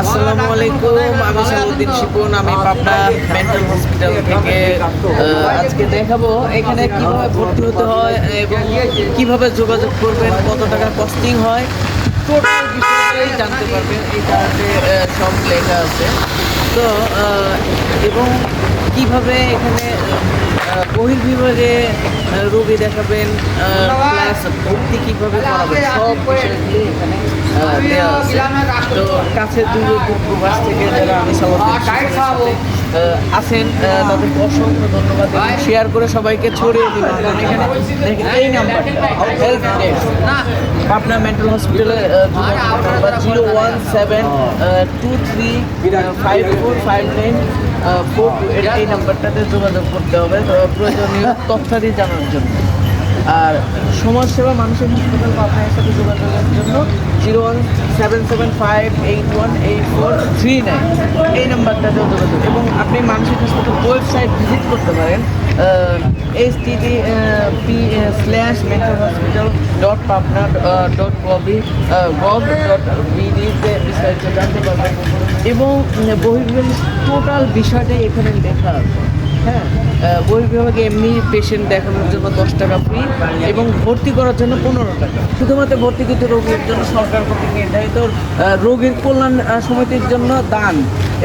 আসসালামু আলাইকুম, আমি সামুদ্দিন শিপন, আমি পাবনা মেন্টাল হসপিটাল থেকে আজকে দেখাবো এখানে কীভাবে ভর্তি হতে হয় এবং কীভাবে যোগাযোগ করবেন, কত টাকা কস্টিং হয়, টোটাল বিষয়টাই জানতে পারবেন। এই কারণে সব লেখা আছে। তো এবং কীভাবে এখানে বহির্বিভাগে রোগী দেখাবেন প্লাস ভর্তি কীভাবে তো কাছের দূরে থেকে যারা আমি সবাই আছেন তাদের অসংখ্য ধন্যবাদ শেয়ার করে সবাইকে ছড়িয়ে দিবেন। এই নাম্বার পাবনা মেন্টাল হসপিটালে number zero one seven two three five four, five nine four two এই নাম্বারটাতে যোগাযোগ করতে হবে। প্রয়োজনীয় তথ্যাদি জানার জন্য। আর সমাজসেবা মানুষের হাসপাতাল পাবনার সাথে যোগাযোগের জন্য zero one seven seven five eight one eight four three nine এই নাম্বারটাতেও যোগাযোগ। এবং আপনি মানসিক হাসপাতাল ওয়েবসাইট ভিজিট করতে পারেন H TD P slash mental hospital dot Pabna dot gov gov dot বিডিতে বিস্তারিত জানতে পারবেন। এবং বহির্বিভাগ টোটাল বিষয়টাই এখানে লেখা আছে। হ্যাঁ আহ, বহির্বিভাগে এমনি পেশেন্ট দেখানোর জন্য দশ টাকা ফ্রি এবং ভর্তি করার জন্য পনেরো টাকা। শুধুমাত্র ভর্তিকৃত রোগীর জন্য সরকার কর্তৃক নির্ধারিত রোগীর কল্যাণ সমিতির জন্য দান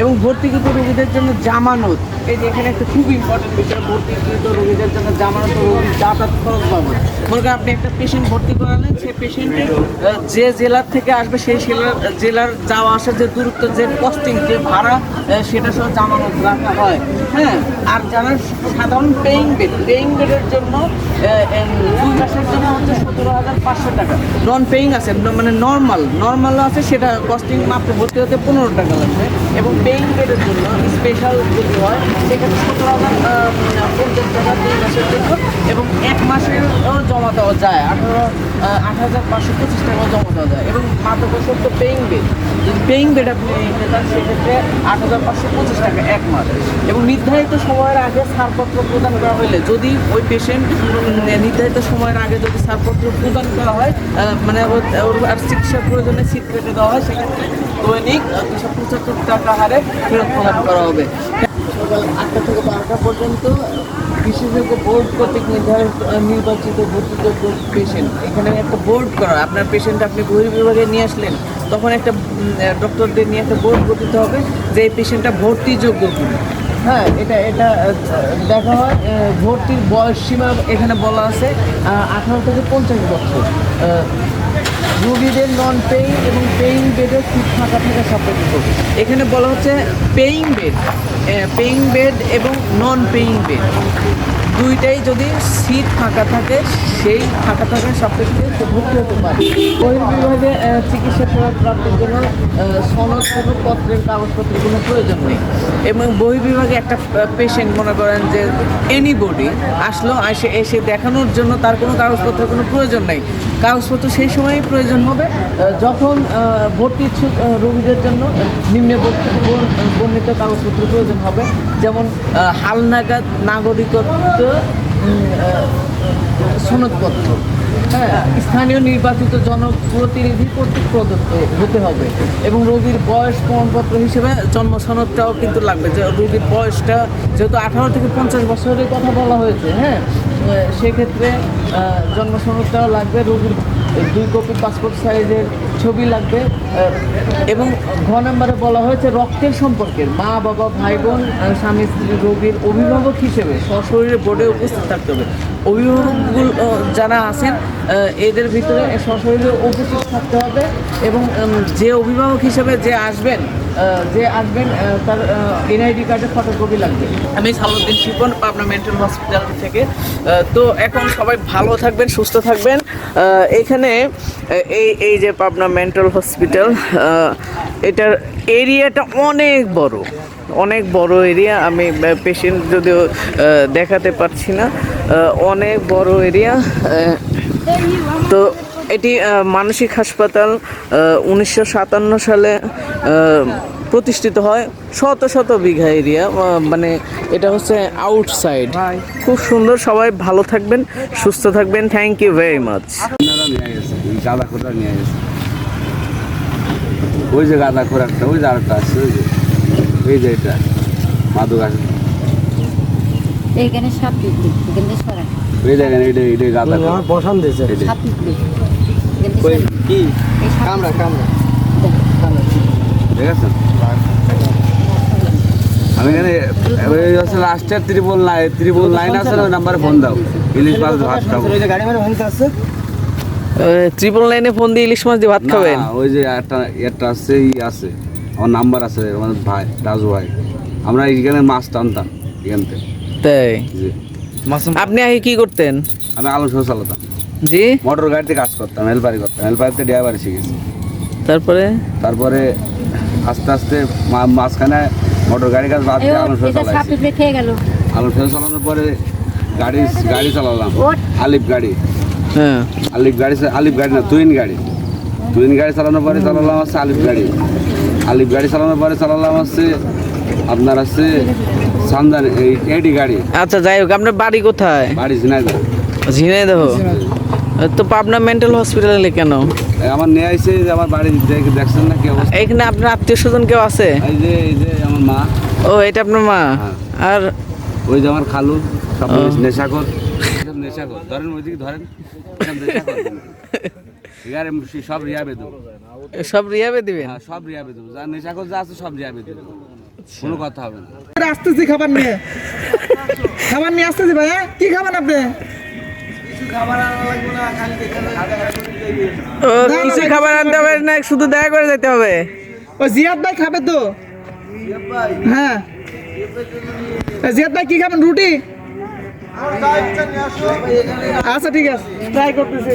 এবং ভর্তিকৃত রোগীদের জন্য জামানত। এই যে এখানে একটা খুব ইম্পর্টেন্ট বিষয় ভর্তিকৃত রোগীদের জন্য জামানত রোগীর যাতায়াত খরচ পাবো মনে করেন আপনি একটা পেশেন্ট ভর্তি করালেন সেই পেশেন্টের যে জেলার থেকে আসবে সেই জেলার জেলার যাওয়া আসার যে দূরত্ব যে কস্টিং যে ভাড়া সেটা সহ জামানত রাখা হয়। হ্যাঁ আর যারা সাধারণ পেইং বেড পেইং বেডের জন্য দুই মাসের জন্য হচ্ছে সতেরো হাজার পাঁচশো টাকা। নন পেইং আছে মানে নর্মাল নর্মালও আছে, সেটা কস্টিং মাত্র ভর্তি হতে পনেরো টাকা লাগবে। এবং পেইং বেডের জন্য স্পেশাল যদি হয় সেখানে সতেরো হাজার পঞ্চাশ টাকা দুই মাসের জন্য, এবং এক মাসেরও জমা দেওয়া যায়। আঠারো আট হাজার পাঁচশো পঁচিশ টাকাও জমা দেওয়া যায়। এবং মাত্র সত্য পেইং বেড যদি পেইং বেড আপনি নিতে চান, সেক্ষেত্রে আট হাজার পাঁচশো পঁচিশ টাকা এক মাস। এবং নির্ধারিত সময়ের আগে ছাড়পত্র প্রদান করা হলে যদি ওই পেশেন্ট নির্ধারিত সময়ের আগে যদি ছাড়পত্র প্রদান করা হয় মানে আর চিকিৎসার প্রয়োজনে সিট কেটে দেওয়া হয়, সেক্ষেত্রে দৈনিক দুশো পঁচাত্তর টাকা হারে ফেরত প্রদান করা হবে। সকাল আটটা থেকে বারোটা পর্যন্ত বিশেষজ্ঞ বোর্ড কর্তৃক নির্ধারিত নির্বাচিত ভর্তিযোগ্য পেশেন্ট এখানে একটা বোর্ড করা, আপনার পেশেন্ট আপনি বহির্বিভাগে নিয়ে আসলেন, তখন একটা ডক্টরদের নিয়ে একটা বোর্ড গঠিত হবে, যে এই পেশেন্টটা ভর্তিযোগ্য কিনা। হ্যাঁ এটা এটা দেখা হয় ভর্তির বয়স সীমা এখানে বলা আছে আঠারো থেকে পঞ্চাশ বছর। রুগীদের নন পেইং এবং পেইং বেডের সিট ফাঁকা থাকা সাপেক্ষ এখানে বলা হচ্ছে পেইং বেড পেইং বেড এবং নন পেইং বেড দুইটাই যদি সিট ফাঁকা থাকে, সেই ফাঁকা থাকার সাপেক্ষে সে ভর্তি হতে পারে। বহির্বিভাগে চিকিৎসা সেবা প্রাপ্তির জন্য সনদ কোনো পত্রের কাগজপত্রের কোনো প্রয়োজন নেই। এবং বহির্বিভাগে একটা পেশেন্ট মনে করেন যে এনিবডি আসলো, এসে এসে দেখানোর জন্য তার কোনো কাগজপত্রের কোনো প্রয়োজন নেই। কাগজপত্র সেই সময়ই প্রয়োজন হবে যখন ভর্তি ইচ্ছুক রোগীদের জন্য নিম্নে বর্ণিত কাগজপত্র প্রয়োজন হবে। যেমন হালনাগাদ নাগরিকত্ব সনদপত্র। হ্যাঁ স্থানীয় নির্বাচিত জনপ্রতিনিধি কর্তৃক প্রদত্ত হতে হবে। এবং রোগীর বয়স প্রমাণপত্র হিসেবে জন্ম সনদটাও কিন্তু লাগবে। যে রোগীর বয়সটা যেহেতু আঠারো থেকে পঞ্চাশ বছরের কথা বলা হয়েছে হ্যাঁ সেক্ষেত্রে জন্ম সনদটাও লাগবে রোগীর দুই কপি পাসপোর্ট সাইজের ছবি লাগবে এবং ঘ নম্বরে বলা হয়েছে রক্তের সম্পর্কের মা, বাবা ভাই বোন স্বামী, স্ত্রী, রোগীর অভিভাবক হিসেবে সশরীরে বোর্ডে উপস্থিত থাকতে হবে। অভিভাবকগুলো যারা আছেন এদের ভিতরে সশরীরে উপস্থিত থাকতে হবে এবং যে অভিভাবক হিসেবে যে আসবেন যে আসবেন তার এনআইডি কার্ডের ফটোকপি লাগবে। আমি সালুদ্দিন শিপন, পাবনা মেন্টাল হসপিটাল থেকে। তো এখন সবাই ভালো থাকবেন, সুস্থ থাকবেন। এখানে এই এই যে পাবনা মেন্টাল হসপিটাল এটার এরিয়াটা অনেক বড়। অনেক বড় এরিয়া, আমি পেশেন্ট যদিও দেখাতে পারছি না। অনেক বড় এরিয়া তো এটি মানসিক হাসপাতাল উনিশশো সাতান্ন সালে প্রতিষ্ঠিত হয়। শত শত বিঘা এরিয়া মানে এটা হচ্ছে আউটসাইড খুব সুন্দর সবাই ভালো থাকবেন সুস্থ থাকবেন। থ্যাংক ইউ ভেরি মাচ নিয়ে গেছে গাঁদা কোটা নিয়ে গেছে ওই যে গাঁদা করে একটা ওই যে আরেকটা আছে ওই যে এই যে এটা মাদু গাছ এইখানে সাপ পিঁপড়ে এখানে সরা এই দেখেন এটা এটা গাঁদা করে বসান দিয়েছে। এটা সাপ পিঁপড়ে এখানে সরা। কি? কামড়া কামড়া ঠিক আছে? আমি এখানে হচ্ছে লাস্টের ত্রিপল লাইন ত্রিপল লাইন আছে ওই নাম্বারে ফোন দাও। ইলিশ মাছ ভাত খাব। ওই যে গাড়ি ভাঙতে আসছে ট্রিপল লাইনে ফোন দিয়ে ইলিশ মাছ দিয়ে ভাত খাবেন? না, ওই যে একটা একটা আছে ই আছে। আমার নাম্বার আছে আমাদের ভাই রাজু ভাই। আমরা এখানে মাছ টানতাম এখান থেকে। তাই? আপনি আগে কি করতেন? আমি আলু সহ চালাতাম জি? মোটর গাড়িতে কাজ করতাম হেলপারি করতাম হেলপারিতে ড্রাইভারি শিখেছি। তারপরে? তারপরে আস্তে আস্তে মা- মাঝখানে মোটর গাড়ি কাজ বাদ দিয়ে আলু চালাইছি আলু সহ চালানোর পরে গাড়ি গাড়ি চালালাম। আলিফ গাড়ি। হ্যাঁ। আলিফ গাড়ি আলিফ গাড়ি না তুইন গাড়ি। তুইন গাড়ি চালানোর পরে চালালাম হচ্ছে আলিফ গাড়ি। আলিফ গাড়ি চালানোর পরে চালালাম হচ্ছে আপনার আছে সান্দান এডি গাড়ি। আচ্ছা যাই হোক আপনার বাড়ি কোথায়? বাড়ি ঝিনাইদহ। ঝিনাইদহ তো পাবনা মেন্টাল হসপিটালে কেন? আমার নিয়ে আইছে যে আমার বাড়ি দেখে দেখছেন না কি অবস্থা? এখানে আপনার আত্মীয় স্বজন কেউ আছে? এই যে এই যে আমার মা। ও এটা আপনার মা? হ্যাঁ। আর ওই যে আমার খালু সব সব নেশাকর ধরেন ওইদিকে ধরেন সব রিয়াবে দেবো সব রিয়াবে দিবেন হ্যাঁ সব রিয়াবে দেবো যা নেশাকর যা আছে সব রিয়াবে দেবো কোনো কথা হবে না। আসতেছি খাবার নিয়ে। খাবার নিয়ে আসতেছি ভাই হ্যাঁ? কি খাবেন আপনি? ও কিছু খাবার আনতে হবে না শুধু দেখা করে যেতে হবে? ও জিয়াদ ভাই খাবে তো? হ্যাঁ। জিয়াদ ভাই কি খাবেন রুটি? আচ্ছা ঠিক আছে। ট্রাই করতেছি।